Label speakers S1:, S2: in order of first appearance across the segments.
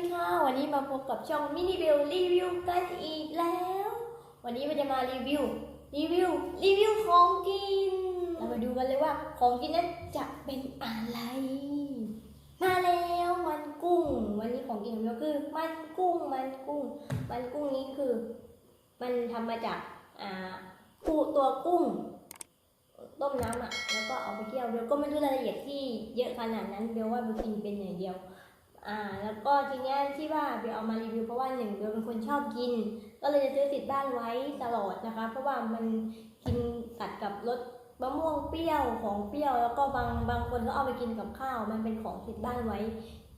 S1: ดีค่ะ วันนี้มาพบกับช่องมินิเบลรีวิวกันอีกแล้ว วันนี้เราจะมารีวิว รีวิว รีวิวของกิน เรามาดูกันเลยว่าของกินนั้นจะเป็นอะไร มาแล้วมันกุ้ง วันนี้ของกินของเราคือมันกุ้ง มันกุ้ง มันกุ้งนี้คือ มันทำมาจากอ่าปูตัวกุ้ง ต้มน้ำอะ แล้วก็เอาไปเคี่ยวเบลก็ไม่รู้รายละเอียดที่เยอะขนาดนั้นเบลว่าเบลกินเป็นอย่างเดียว อ่าแล้วก็ทีเนี้ยที่ว่าเบลเอามารีวิวเพราะว่าหนึ่งเบลเป็นคนชอบกิน ก็เลยจะซื้อติดบ้านไว้ตลอดนะคะ เพราะว่ามันกินกัดกับรสมะม่วงเปรี้ยวของเปรี้ยว แล้วก็บางบางคนก็เอาไปกินกับข้าว มันเป็นของติดบ้านไว้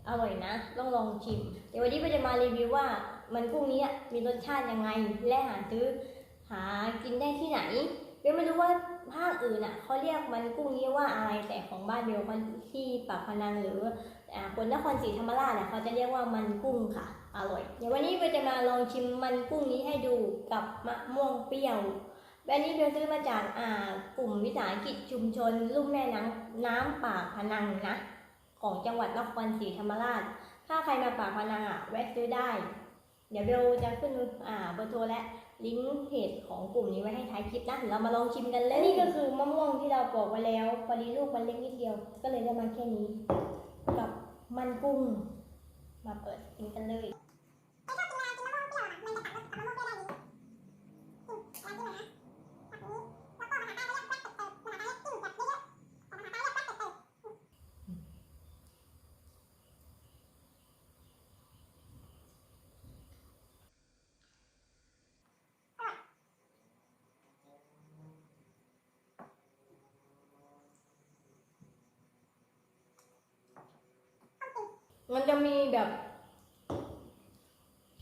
S1: อร่อยนะต้องลองชิม เดี๋ยววันนี้เบลจะมารีวิวว่ามันกุ้งนี้มีรสชาติยังไงและหาซื้อหากินได้ที่ไหนเบลไม่รู้ว่าภาคอื่นอะเขาเรียกมันกุ้งนี้ว่าอะไรแต่ของบ้านเบลมันที่ปากพนังหรือ คนนครศรีธรรมราชอะเขาจะเรียกว่ามันกุ้งค่ะ อร่อย เดี๋ยววันนี้เบลจะมาลองชิมมันกุ้งนี้ให้ดูกับมะม่วงเปรี้ยวแบบนี้เบลซื้อมาจากอ่ากลุ่มวิสาหกิจชุมชนลุ่มแม่น้ำน้ำปากพนังนะ ของจังหวัดนครศรีธรรมราช ถ้าใครมาปากพนังอะแวะซื้อได้ เดี๋ยวเบลจะขึ้นอ่าเบอร์โทรและลิงก์เพจของกลุ่มนี้ไว้ให้ท้ายคลิปนะ เรามาลองชิมกันเลยนี่ก็คือมะม่วงที่เราปอกไว้แล้วพอดีลูกมันเล็กนิดเดียว ก็เลยได้มาแค่นี้ มันกุ้ง มาเปิดกินกันเลย มันจะมีแบบ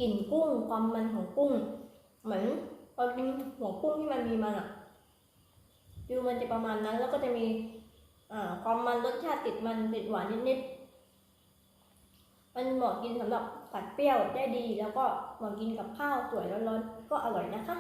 S1: กลิ่นกุ้งความมันของกุ้ง เหมือนตอนกินหัวกุ้งที่มันมีมันอะฟิวมันจะประมาณนั้น แล้วก็จะมีอ่าความมันรสชาติติดมันติดหวานนิดๆมันเหมาะกินสำหรับผัดเปรี้ยวได้ดี แล้วก็เหมาะกินกับข้าวสวยร้อนๆก็อร่อยนะคะ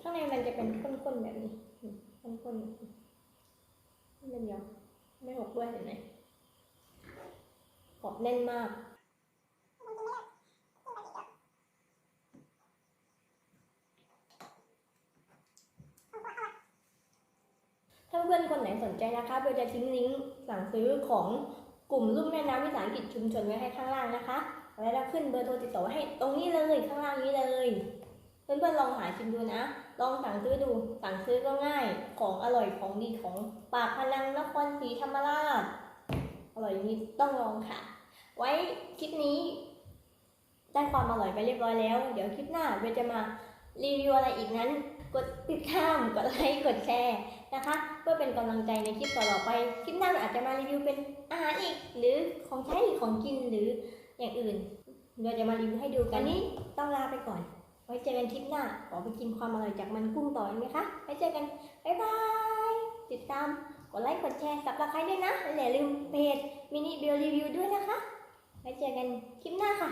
S1: ข้างในมันจะเป็นข้นๆแบบนี้ข้นๆไม่เป็นเดียวไม่หกด้วยเห็นไหมกรอบแน่นมากถ้าเพื่อนคนไหนสนใจนะคะเบลจะทิ้งลิงก์สั่งซื้อของกลุ่มรุ่มแม่น้ำวิสาหกิจชุมชนไว้ให้ข้างล่างนะคะ แล้วเราขึ้นเบอร์โทรติดต่อให้ตรงนี้เลยข้างล่างนี้เลย เพื่อนๆลองหาชิมดูนะ ลองสั่งซื้อดู สั่งซื้อก็ง่าย ของอร่อยของดีของปากพนังนครศรีธรรมราช อร่อยนี้ต้องลองค่ะ ไว้คลิปนี้ ได้ความอร่อยไปเรียบร้อยแล้ว เดี๋ยวคลิปหน้าเบลจะมารีวิวอะไรอีกนั้น กดติดตาม กดไลค์ กดแชร์นะคะ เพื่อเป็นกำลังใจในคลิปต่อๆไป คลิปหน้าอาจจะมารีวิวเป็นอาหารอีก หรือของใช้ของกินหรืออย่างอื่น เราจะมารีวิวให้ดูกันนี้ต้องลาไปก่อน ไว้เจอกันคลิปหน้า ขอไปกินความอร่อยจากมันกุ้งต่ออีกไหมคะ ไว้เจอกัน บ๊ายบาย ติดตาม กดไลค์ กดแชร์สับสไครด้วยนะและอย่าลืมเพจมินิเบลรีวิวด้วยนะคะ ไว้เจอกันคลิปหน้าค่ะ